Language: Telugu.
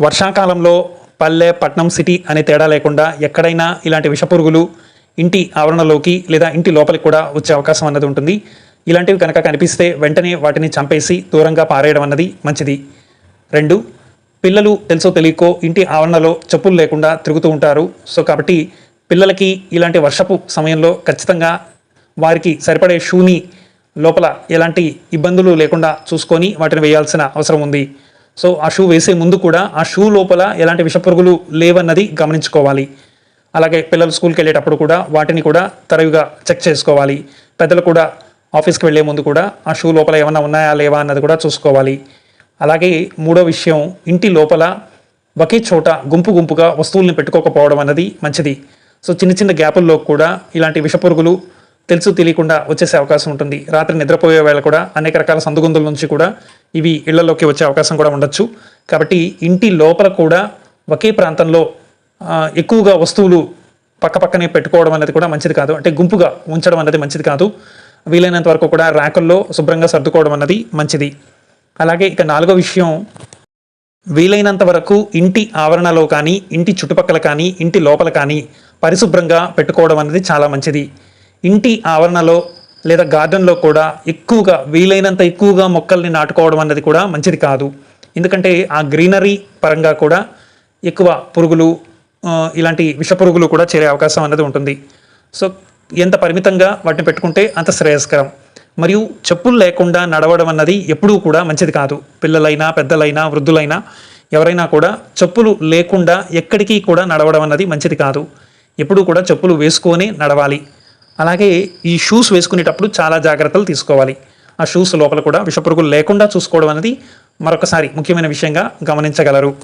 వర్షాకాలంలో పల్లె పట్నం సిటీ అనే తేడా లేకుండా ఎక్కడైనా ఇలాంటి విషపురుగులు ఇంటి ఆవరణలోకి లేదా ఇంటి లోపలికి కూడా వచ్చే అవకాశం అన్నది ఉంటుంది. ఇలాంటివి కనుక కనిపిస్తే వెంటనే వాటిని చంపేసి దూరంగా పారేయడం అన్నది మంచిది. రెండు పిల్లలు తెలుసో తెలియకో ఇంటి ఆవరణలో చెప్పులు లేకుండా తిరుగుతూ ఉంటారు. సో కాబట్టి పిల్లలకి ఇలాంటి వర్షపు సమయంలో ఖచ్చితంగా వారికి సరిపడే షూని లోపల ఎలాంటి ఇబ్బందులు లేకుండా చూసుకొని వాటిని వేయాల్సిన అవసరం ఉంది. సో ఆ షూ వేసే ముందు కూడా ఆ షూ లోపల ఎలాంటి విషపురుగులు లేవన్నది గమనించుకోవాలి. అలాగే పిల్లలు స్కూల్కి వెళ్ళేటప్పుడు కూడా వాటిని కూడా తరవిగా చెక్ చేసుకోవాలి. పెద్దలు కూడా ఆఫీస్కి వెళ్ళే ముందు కూడా ఆ షూ లోపల ఏమైనా ఉన్నాయా లేవా అన్నది కూడా చూసుకోవాలి. అలాగే మూడో విషయం ఇంటి లోపల ఒకే చోట గుంపు గుంపుగా వస్తువుల్ని పెట్టుకోకపోవడం అన్నది మంచిది. సో చిన్న చిన్న గ్యాపుల్లో కూడా ఇలాంటి విషపురుగులు తెలుసు తెలియకుండా వచ్చేసే అవకాశం ఉంటుంది. రాత్రి నిద్రపోయే వేళ కూడా అనేక రకాల సందుగుందుల నుంచి కూడా ఇవి ఇళ్ళలోకి వచ్చే అవకాశం కూడా ఉండొచ్చు. కాబట్టి ఇంటి లోపల కూడా ఒకే ప్రాంతంలో ఎక్కువగా వస్తువులు పక్కపక్కనే పెట్టుకోవడం అనేది కూడా మంచిది కాదు. అంటే గుంపుగా ఉంచడం అనేది మంచిది కాదు. వీలైనంత వరకు కూడా ర్యాకుల్లో శుభ్రంగా సర్దుకోవడం అన్నది మంచిది. అలాగే ఇక నాలుగో విషయం వీలైనంత వరకు ఇంటి ఆవరణలో కానీ ఇంటి చుట్టుపక్కల కానీ ఇంటి లోపల కానీ పరిశుభ్రంగా పెట్టుకోవడం అనేది చాలా మంచిది. ఇంటి ఆవరణలో లేదా గార్డెన్లో కూడా ఎక్కువగా వీలైనంత ఎక్కువగా మొక్కల్ని నాటుకోవడం అన్నది కూడా మంచిది కాదు. ఎందుకంటే ఆ గ్రీనరీ పరంగా కూడా ఎక్కువ పురుగులు ఇలాంటి విష పురుగులు కూడా చేరే అవకాశం అన్నది ఉంటుంది. సో ఎంత పరిమితంగా వాటిని పెట్టుకుంటే అంత శ్రేయస్కరం. మరియు చెప్పులు లేకుండా నడవడం అన్నది ఎప్పుడూ కూడా మంచిది కాదు. పిల్లలైనా పెద్దలైనా వృద్ధులైనా ఎవరైనా కూడా చెప్పులు లేకుండా ఎక్కడికి కూడా నడవడం అన్నది మంచిది కాదు. ఎప్పుడూ కూడా చెప్పులు వేసుకొని నడవాలి. అలాగే ఈ షూస్ వేసుకునేటప్పుడు చాలా జాగ్రత్తలు తీసుకోవాలి. ఆ షూస్ లోపల కూడా విషపురుగులు లేకుండా చూసుకోవడం అనేది మరొకసారి ముఖ్యమైన విషయంగా గమనించగలరు.